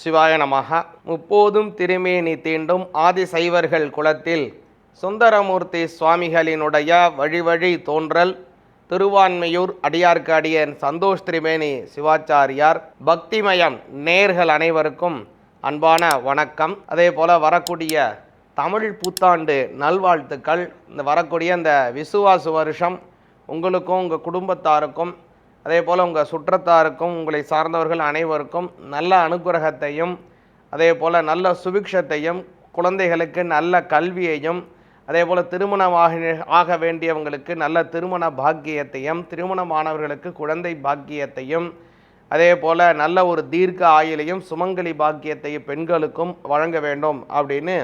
சிவாய நமக முப்போதும் திருமேனி தீண்டும் ஆதிசைவர்கள் குலத்தில் சுந்தரமூர்த்தி சுவாமிகளினுடைய வழிவழி தோன்றல் திருவான்மையூர் அடியார்க்கு அடியன் சந்தோஷ் திரிமேனி சிவாச்சாரியார். பக்திமயம் நேர்கள் அனைவருக்கும் அன்பான வணக்கம். அதே போல் வரக்கூடிய தமிழ் புத்தாண்டு நல்வாழ்த்துக்கள். இந்த வரக்கூடிய இந்த விசுவாசு வருஷம் உங்களுக்கும் உங்கள் குடும்பத்தாருக்கும் அதே போல் உங்கள் சுற்றத்தாருக்கும் உங்களை சார்ந்தவர்கள் அனைவருக்கும் நல்ல அனுகிரகத்தையும் அதே போல் நல்ல சுபிக்ஷத்தையும் குழந்தைகளுக்கு நல்ல கல்வியையும் அதே போல் திருமணமாக ஆக வேண்டியவங்களுக்கு நல்ல திருமண பாக்கியத்தையும் திருமணமானவர்களுக்கு குழந்தை பாக்கியத்தையும் அதே போல் நல்ல ஒரு தீர்க்க ஆயுளையும் சுமங்கலி பாக்கியத்தையும் பெண்களுக்கும் வழங்க வேண்டும் அப்படின்னு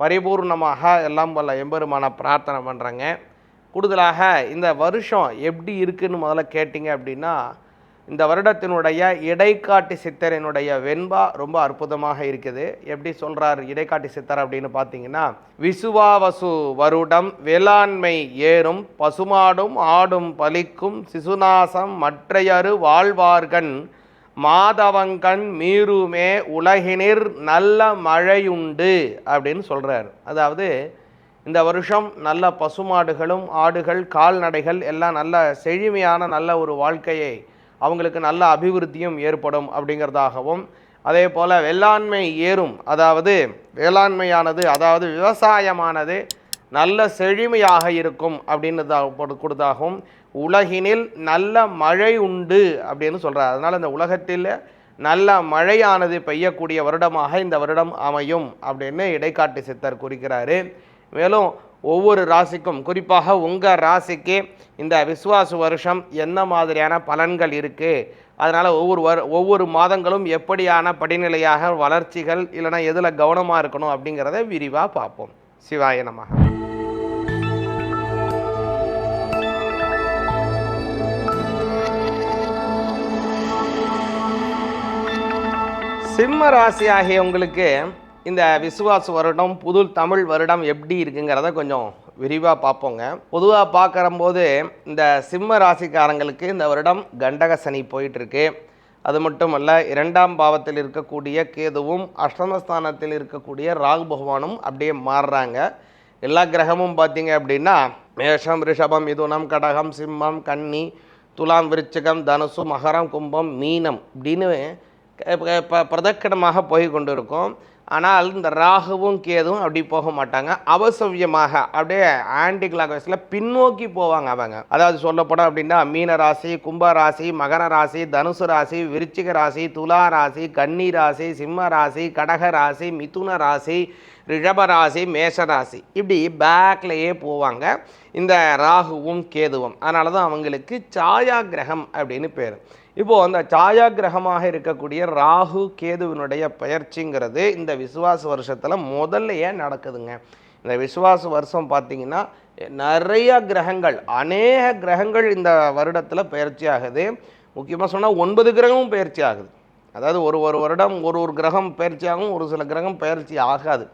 பரிபூர்ணமாக எல்லாம் வல்ல எம்பெருமான பிரார்த்தனை பண்ணுறேங்க கூடுதலாக இந்த வருஷம் எப்படி இருக்குன்னு முதல்ல கேட்டிங்க அப்படின்னா இந்த வருடத்தினுடைய இடைக்காட்டி சித்தரினுடைய வெண்பா ரொம்ப அற்புதமாக இருக்குது. எப்படி சொல்கிறார் இடைக்காட்டி சித்தர் அப்படின்னு பார்த்தீங்கன்னா விசுவாவசு வருடம் வேளாண்மை ஏறும் பசுமாடும் ஆடும் பலிக்கும் சிசுநாசம் மற்றையரு வாழ்வார்கண் மாதவங்கண் மீறுமே உலகினிர் நல்ல மழையுண்டு அப்படின்னு சொல்கிறார் அதாவது இந்த வருஷம் நல்ல பசுமாடுகளும் ஆடுகள் கால்நடைகள் எல்லாம் நல்ல செழுமையான நல்ல ஒரு வாழ்க்கையை அவங்களுக்கு நல்ல அபிவிருத்தியும் ஏற்படும் அப்படிங்கிறதாகவும் அதே போல் வேளாண்மை ஏறும். அதாவது வேளாண்மையானது அதாவது விவசாயமானது நல்ல செழுமையாக இருக்கும் அப்படின்னு கொடுத்தாகவும் உலகினில் நல்ல மழை உண்டு அப்படின்னு சொல்கிறார் அதனால் இந்த உலகத்தில் நல்ல மழையானது பெய்யக்கூடிய வருடமாக இந்த வருடம் அமையும் அப்படின்னு இடைக்காட்டு சித்தர் குறிக்கிறாரு. மேலும் ஒவ்வொரு ராசிக்கும் குறிப்பாக உங்கள் ராசிக்கு இந்த விசுவாச வருஷம் என்ன மாதிரியான பலன்கள் இருக்குது அதனால் ஒவ்வொரு வரு ஒவ்வொரு மாதங்களும் எப்படியான படிநிலையாக வளர்ச்சிகள் இல்லைன்னா எதில் கவனமாக இருக்கணும் அப்படிங்கிறத விரிவாக பார்ப்போம். சிவாய நமக சிம்ம ராசி ஆகிய உங்களுக்கு இந்த விசுவாச வருடம் புது தமிழ் வருடம் எப்படி இருக்குங்கிறத கொஞ்சம் விரிவாக பார்ப்போங்க. பொதுவாக பார்க்குறம்போது இந்த சிம்ம ராசிக்காரங்களுக்கு இந்த வருடம் கண்டக சனி போயிட்டுருக்கு அது மட்டுமல்ல இரண்டாம் பாவத்தில் இருக்கக்கூடிய கேதுவும் அஷ்டமஸ்தானத்தில் இருக்கக்கூடிய ராகு பகவானும் அப்படியே மாறுறாங்க. எல்லா கிரகமும் பார்த்தீங்க அப்படின்னா மேஷம் ரிஷபம் மிதுனம் கடகம் சிம்மம் கன்னி துலாம் விருச்சகம் தனுசு மகரம் கும்பம் மீனம் அப்படின்னு ப பிரதக்கணமாக போய் கொண்டு இருக்கும் ஆனால் இந்த ராகுவும் கேதுவும் அப்படி போக மாட்டாங்க. அவசவியமாக அப்படியே ஆன்டி கிளாக்வைஸில் பின்னோக்கி போவாங்க அவங்க. அதாவது சொல்லப்படும் அப்படின்னா மீன ராசி கும்ப ராசி மகர ராசி தனுசு ராசி விருச்சிக ராசி துலா ராசி கன்னி ராசி சிம்ம ராசி கடக ராசி மிதுன ராசி ரிஷப ராசி மேஷ ராசி. இப்படி பேக்லேயே போவாங்க. இந்த ராகுவும் கேதுவும். அதனால தான் அவங்களுக்கு சாயா கிரகம் அப்படின்னு பேர். இப்போது அந்த சாயா கிரகமாக இருக்கக்கூடிய ராகு கேதுவினுடைய பயிற்சிங்கிறது இந்த விசுவாச வருஷத்தில் முதல்லையே நடக்குதுங்க? இந்த விசுவாச வருஷம் பார்த்திங்கன்னா நிறைய கிரகங்கள் அநேக கிரகங்கள் இந்த வருடத்தில் பயிற்சி ஆகுது. முக்கியமாக சொன்னால் ஒன்பது கிரகமும் பயிற்சி ஆகுது. அதாவது ஒரு ஒரு வருடம் ஒரு ஒரு கிரகம் பயிற்சி ஆகும் ஒரு சில கிரகம் பயிற்சி ஆகாது.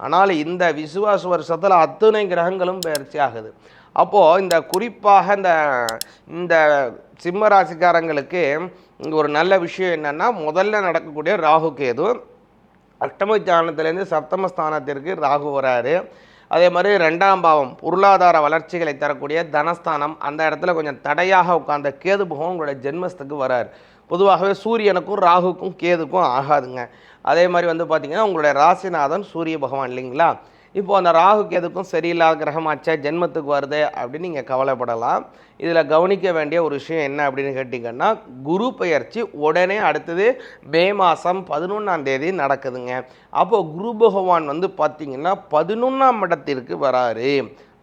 ஆனால் இந்த விசுவாச வருஷத்தில் அத்தனை கிரகங்களும் பயிற்சி ஆகுது. அப்போது இந்த குறிப்பாக இந்த இந்த சிம்ம ராசிக்காரங்களுக்கு இங்கே ஒரு நல்ல விஷயம் என்னென்னா முதல்ல நடக்கக்கூடிய ராகு கேது அஷ்டமஸ்தானத்துலேருந்து சப்தமஸ்தானத்திற்கு ராகு வராரு. அதே மாதிரி ரெண்டாம் பாவம் பொருளாதார வளர்ச்சிகளை தரக்கூடிய தனஸ்தானம் அந்த இடத்துல கொஞ்சம் தடையாக உட்கார்ந்த கேது பகவான் உங்களுடைய ஜென்மஸ்துக்கு வராரு. பொதுவாகவே சூரியனுக்கும் ராகுக்கும் கேதுக்கும் ஆகாதுங்க. அதே மாதிரி வந்து பார்த்திங்கன்னா உங்களுடைய ராசிநாதன் சூரிய பகவான் இல்லைங்களா? இப்போது அந்த ராகுக்கு எதுக்கும் சரியில்லாத கிரகமாச்சே ஜென்மத்துக்கு வருது அப்படின்னு நீங்கள் கவலைப்படலாம். இதில் கவனிக்க வேண்டிய ஒரு விஷயம் என்ன அப்படின்னு கேட்டிங்கன்னா குரு பெயர்ச்சி உடனே அடுத்தது மே மாதம் பதினொன்றாம் தேதி நடக்குதுங்க. அப்போது குரு பகவான் வந்து பார்த்திங்கன்னா பதினொன்றாம் இடத்திற்கு வராரு.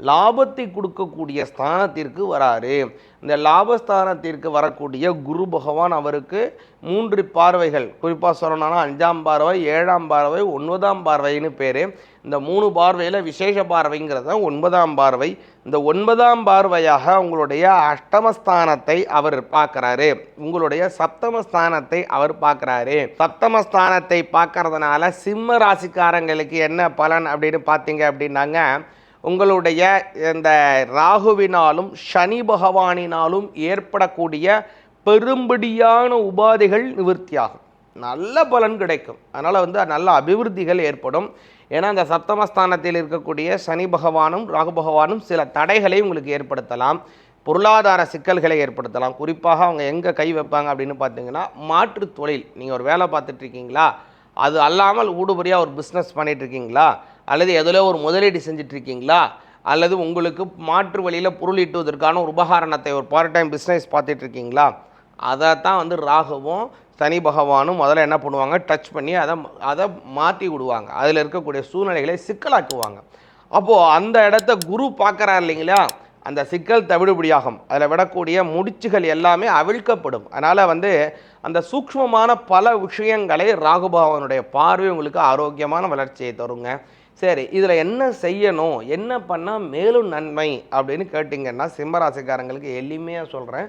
லாபத்தை கொடுக்கக்கூடிய ஸ்தானத்திற்கு வராரு. இந்த லாபஸ்தானத்திற்கு வரக்கூடிய குரு பகவான் அவருக்கு மூன்று பார்வைகள். குறிப்பாக சொல்லணும்னா அஞ்சாம் பார்வை ஏழாம் பார்வை ஒன்பதாம் பார்வைன்னு பேர். இந்த மூணு பார்வையில் விசேஷ பார்வைங்கிறது தான் ஒன்பதாம் பார்வை. இந்த ஒன்பதாம் பார்வையாக உங்களுடைய அஷ்டமஸ்தானத்தை அவர் பார்க்குறாரு. உங்களுடைய சப்தமஸ்தானத்தை அவர் பார்க்குறாரு. சப்தமஸ்தானத்தை பார்க்கறதுனால சிம்ம ராசிக்காரங்களுக்கு என்ன பலன் அப்படின்னு பார்த்தீங்க அப்படின்னாங்க. உங்களுடைய இந்த ராகுவினாலும் சனி பகவானினாலும் ஏற்படக்கூடிய பெரும்படியான உபாதைகள் நிவர்த்தியாகும். நல்ல பலன் கிடைக்கும். அதனால் வந்து நல்ல அபிவிருத்திகள் ஏற்படும். ஏன்னா அந்த சப்தமஸ்தானத்தில் இருக்கக்கூடிய சனி பகவானும் ராகு பகவானும் சில தடைகளை உங்களுக்கு ஏற்படுத்தலாம். பொருளாதார சிக்கல்களை ஏற்படுத்தலாம். குறிப்பாக அவங்க எங்கே கை வைப்பாங்க அப்படின்னு பார்த்தீங்கன்னா மாற்று தொழில். நீங்கள் ஒரு வேலை பார்த்துட்டு இருக்கீங்களா? அது அல்லாமல் ஊடுபடியாக ஒரு பிஸ்னஸ் பண்ணிகிட்ருக்கீங்களா அல்லது எதில் ஒரு முதலீடு செஞ்சிட்ருக்கீங்களா அல்லது உங்களுக்கு மாற்று வழியில் பொருள் ஈட்டுவதற்கான ஒரு உபகரணத்தை ஒரு பார்ட் டைம் பிஸ்னஸ் பார்த்துட்ருக்கீங்களா அதை தான் வந்து ராகுவும் சனி பகவானும் முதல்ல என்ன பண்ணுவாங்க? டச் பண்ணி அதை அதை மாற்றி விடுவாங்க. அதில் இருக்கக்கூடிய சூழ்நிலைகளை சிக்கலாக்குவாங்க. அப்போது அந்த இடத்த குரு பார்க்குறாரு இல்லைங்களா? அந்த சிக்கல் தவிடுபடியாகும். அதில் விடக்கூடிய முடிச்சுகள் எல்லாமே அவிழ்க்கப்படும். அதனால் வந்து அந்த சூக்ஷ்மமான பல விஷயங்களை ராகுபகவனுடைய பார்வை உங்களுக்கு ஆரோக்கியமான வளர்ச்சியை தருங்க. சரி இதில் என்ன செய்யணும்? என்ன பண்ணால் மேலும் நன்மை? அப்படின்னு கேட்டிங்கன்னா சிம்மராசிக்காரங்களுக்கு எளிமையாக சொல்கிறேன்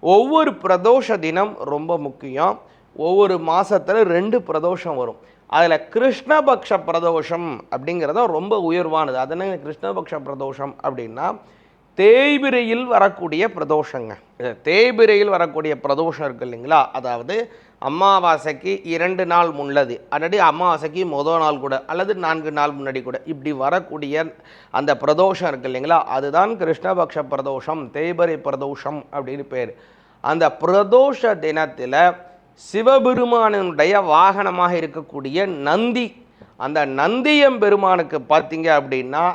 ஒவ்வொரு பிரதோஷ தினம் ரொம்ப முக்கியம். ஒவ்வொரு மாதத்தில் ரெண்டு பிரதோஷம் வரும். அதில் கிருஷ்ணபக்ஷ பிரதோஷம் அப்படிங்கிறத ரொம்ப உயர்வானது. அதனால் கிருஷ்ணபக்ஷ பிரதோஷம் அப்படின்னா தேய்பிரையில் வரக்கூடிய பிரதோஷங்க. தேய்பிரையில் வரக்கூடிய பிரதோஷம் இருக்கு இல்லைங்களா? அதாவது அமாவாசைக்கு இரண்டு நாள் முன்னது. அல்லது அமாவாசைக்கு முதல் நாள் கூட அல்லது நான்கு நாள் முன்னாடி கூட இப்படி வரக்கூடிய அந்த பிரதோஷம் இருக்கு இல்லைங்களா? அதுதான் கிருஷ்ணபக்ஷ பிரதோஷம் தேய்பிரை பிரதோஷம் அப்படின்னு பேர். அந்த பிரதோஷ தினத்தில் சிவபெருமானுடைய வாகனமாக இருக்கக்கூடிய நந்தி. அந்த நந்தியம் பெருமானுக்கு பார்த்தீங்க அப்படின்னா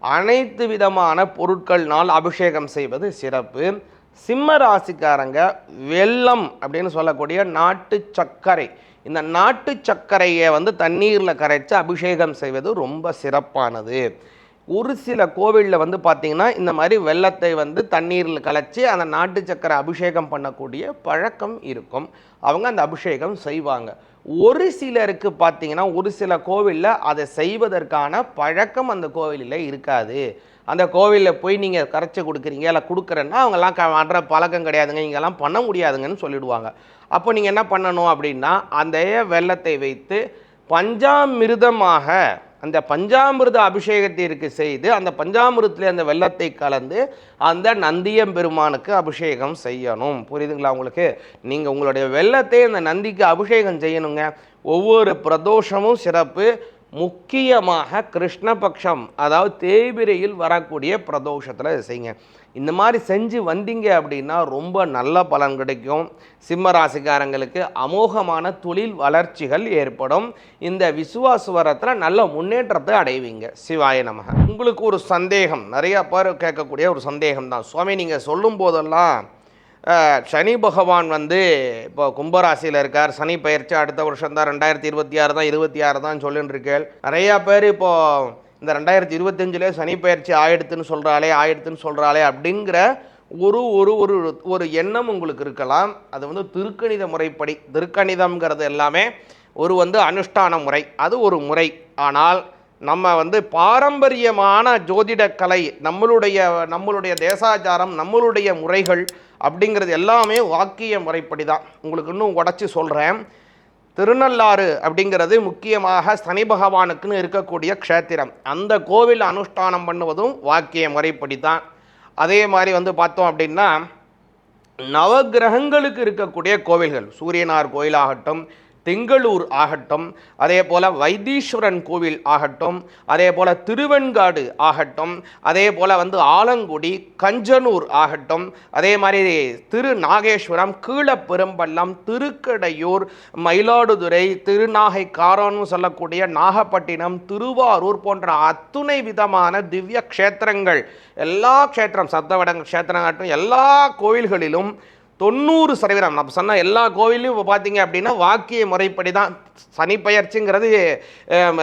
அனைத்து விதமான பொருட்கள்னால் அபிஷேகம் செய்வது சிறப்பு. சிம்ம ராசிக்காரங்க வெள்ளம் அப்படின்னு சொல்லக்கூடிய நாட்டு சர்க்கரை. இந்த நாட்டு சர்க்கரையை வந்து தண்ணீரில் கரைச்சி அபிஷேகம் செய்வது ரொம்ப சிறப்பானது. ஒரு சில கோவிலில் வந்து பார்த்திங்கன்னா இந்த மாதிரி வெள்ளத்தை வந்து தண்ணீரில் கலைச்சி அந்த நாட்டு சக்கரை அபிஷேகம் பண்ணக்கூடிய பழக்கம் இருக்கும். அவங்க அந்த அபிஷேகம் செய்வாங்க. ஒரு சிலருக்கு பார்த்தீங்கன்னா ஒரு சில கோவிலில் அதை செய்வதற்கான பழக்கம் அந்த கோவிலில் இருக்காது. அந்த கோவிலில் போய் நீங்கள் கரைச்சி கொடுக்குறீங்க இல்லை கொடுக்குறேன்னா அவங்கெல்லாம் க பண்ணுற பழக்கம் கிடையாதுங்க. இங்கெல்லாம் பண்ண முடியாதுங்கன்னு சொல்லிடுவாங்க. அப்போ நீங்கள் என்ன பண்ணணும் அப்படின்னா அந்த வெள்ளத்தை வைத்து பஞ்சாமிர்தமாக அந்த பஞ்சாமிர்த அபிஷேகத்திற்கு செய்து அந்த பஞ்சாமிரத்தில் அந்த வெள்ளத்தை கலந்து அந்த நந்தியம் பெருமானுக்கு அபிஷேகம் செய்யணும். புரியுதுங்களா உங்களுக்கு? நீங்கள் உங்களுடைய வெள்ளத்தை அந்த நந்திக்கு அபிஷேகம் செய்யணுங்க. ஒவ்வொரு பிரதோஷமும் சிறப்பு. முக்கியமாக கிருஷ்ணபக்ஷம் அதாவது தேய்பிரையில் வரக்கூடிய பிரதோஷத்தில் செய்யுங்க. இந்த மாதிரி செஞ்சு வந்தீங்க அப்படின்னா ரொம்ப நல்ல பலன் கிடைக்கும். சிம்ம ராசிக்காரங்களுக்கு அமோகமான தொழில் வளர்ச்சிகள் ஏற்படும். இந்த விசுவாசுவரத்தில் நல்ல முன்னேற்றத்தை அடைவீங்க. சிவாய நமக. உங்களுக்கு ஒரு சந்தேகம் நிறையா பேர் கேட்கக்கூடிய ஒரு சந்தேகம் தான் சுவாமி நீங்கள் சொல்லும் போதெல்லாம் சனி பகவான் வந்து இப்போ கும்பராசியில் இருக்கார். சனி பயிற்சி அடுத்த வருஷம் தான் ரெண்டாயிரத்தி இருபத்தி ஆறு தான் இருபத்தி ஆறு தான் சொல்லின்னு இருக்கேள் நிறையா பேர் இப்போது இந்த ரெண்டாயிரத்தி இருபத்தஞ்சிலே சனி பயிற்சி ஆயிடுத்துன்னு சொல்கிறாளே ஆயிடுத்துன்னு சொல்கிறாளே அப்படிங்கிற ஒரு ஒரு ஒரு ஒரு எண்ணம் உங்களுக்கு இருக்கலாம். அது வந்து திருக்கணித முறைப்படி திருக்கணிதம்ங்கிறது எல்லாமே ஒரு வந்து அனுஷ்டான முறை. அது ஒரு முறை. ஆனால் நம்ம வந்து பாரம்பரியமான ஜோதிடக்கலை நம்மளுடைய நம்மளுடைய தேசாச்சாரம் நம்மளுடைய முறைகள் அப்படிங்கிறது எல்லாமே வாக்கிய முறைப்படி தான் உங்களுக்கு இன்னும் உடச்சி சொல்கிறேன் திருநள்ளாறு அப்படிங்கிறது முக்கியமாக சனி பகவானுக்குன்னு இருக்கக்கூடிய க்ஷேத்திரம். அந்த கோவில் அனுஷ்டானம் பண்ணுவதும் வாக்கிய முறைப்படி தான் அதே மாதிரி வந்து பார்த்தோம் அப்படின்னா நவக்கிரகங்களுக்கு இருக்கக்கூடிய கோவில்கள் சூரியனார் கோயிலாகட்டும் திங்களூர் ஆகட்டும் அதே போல் வைத்தீஸ்வரன் கோவில் ஆகட்டும் அதே போல் திருவெண்காடு ஆகட்டும் அதே போல் வந்து ஆலங்குடி கஞ்சனூர் ஆகட்டும் அதே மாதிரி திரு நாகேஸ்வரம் கீழப்பெரும்பள்ளம் திருக்கடையூர் மயிலாடுதுறை திருநாகை காரோன்னு சொல்லக்கூடிய நாகப்பட்டினம் திருவாரூர் போன்ற அத்துணை விதமான திவ்ய க்ஷேத்திரங்கள் எல்லா க்ஷேத்திரம் சத்தவடங்க க்ஷேத்திரங்காட்டும் எல்லா கோவில்களிலும் தொண்ணூறு சதவீதம். நான் சொன்ன எல்லா கோவிலையும் இப்போ பார்த்தீங்க அப்படின்னா வாக்கிய முறைப்படி தான் சனிப்பெயர்ச்சிங்கிறது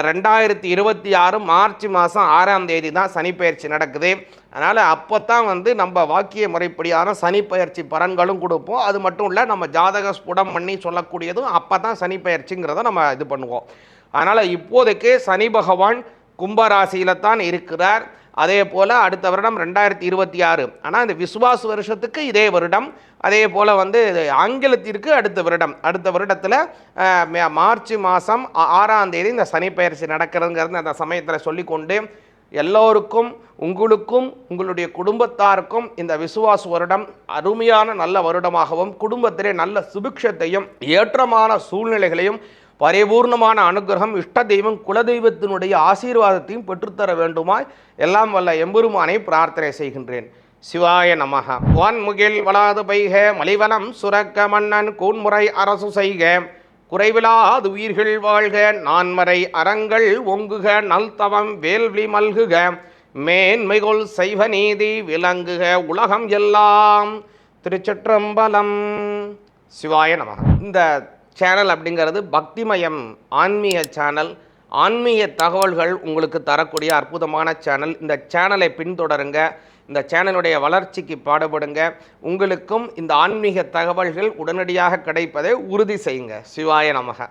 ரெண்டாயிரத்தி இருபத்தி ஆறு மார்ச் மாதம் ஆறாம் தேதி தான் சனிப்பெயர்ச்சி நடக்குது. அதனால் அப்போ தான் வந்து நம்ம வாக்கிய முறைப்படியான சனிப்பயிற்சி பலன்களும் கொடுப்போம். அது மட்டும் இல்லை நம்ம ஜாதக ஸ்புடம் பண்ணி சொல்லக்கூடியதும் அப்போ தான் சனிப்பெயர்ச்சிங்கிறத நம்ம இது பண்ணுவோம். அதனால் இப்போதைக்கு சனி பகவான் கும்பராசியில் தான் இருக்கிறார். அதே போல் அடுத்த வருடம் ரெண்டாயிரத்தி இருபத்தி ஆறு. ஆனால் இந்த விசுவாச வருஷத்துக்கு இதே வருடம். அதே போல் வந்து ஆங்கிலத்திற்கு அடுத்த வருடம். அடுத்த வருடத்தில் மார்ச் மாதம் ஆறாம் தேதி இந்த சனிப்பெயர்ச்சி நடக்கிறதுங்கிறது அந்த சமயத்தில் சொல்லிக்கொண்டு எல்லோருக்கும் உங்களுக்கும் உங்களுடைய குடும்பத்தாருக்கும் இந்த விசுவாச வருடம் அருமையான நல்ல வருடமாகவும் குடும்பத்திலே நல்ல சுபிக்ஷத்தையும் ஏற்றமான சூழ்நிலைகளையும் பரிபூர்ணமான அனுகிரகம் இஷ்ட தெய்வம் குலதெய்வத்தினுடைய ஆசீர்வாதத்தையும் பெற்றுத்தர வேண்டுமாய் எல்லாம் வல்ல எம்பெருமானை பிரார்த்தனை செய்கின்றேன். சிவாய நமக வான்முகில் வளாது பைக மலிவனம் சுரக்க மன்னன் கூன்முறை அரசு செய்க. குறைவிலாது உயிர்கள் வாழ்க நான்மறை அறங்கள் ஒங்குக நல்தவம் வேள்வி மல்குக. மேன்மைகொள் செய்வ நீதி விளங்குக உலகம் எல்லாம் திருச்சிற்றம்பலம். சிவாய நமக இந்த சேனல் அப்படிங்கிறது பக்திமயம் ஆன்மீக சேனல் ஆன்மீக தகவல்கள் உங்களுக்கு தரக்கூடிய அற்புதமான சேனல் இந்த சேனலை பின்தொடருங்க. இந்த சேனலுடைய வளர்ச்சிக்கு பாடுபடுங்க. உங்களுக்கும் இந்த ஆன்மீக தகவல்கள் உடனடியாக கிடைப்பதை உறுதி செய்யுங்க. சிவாய நமக.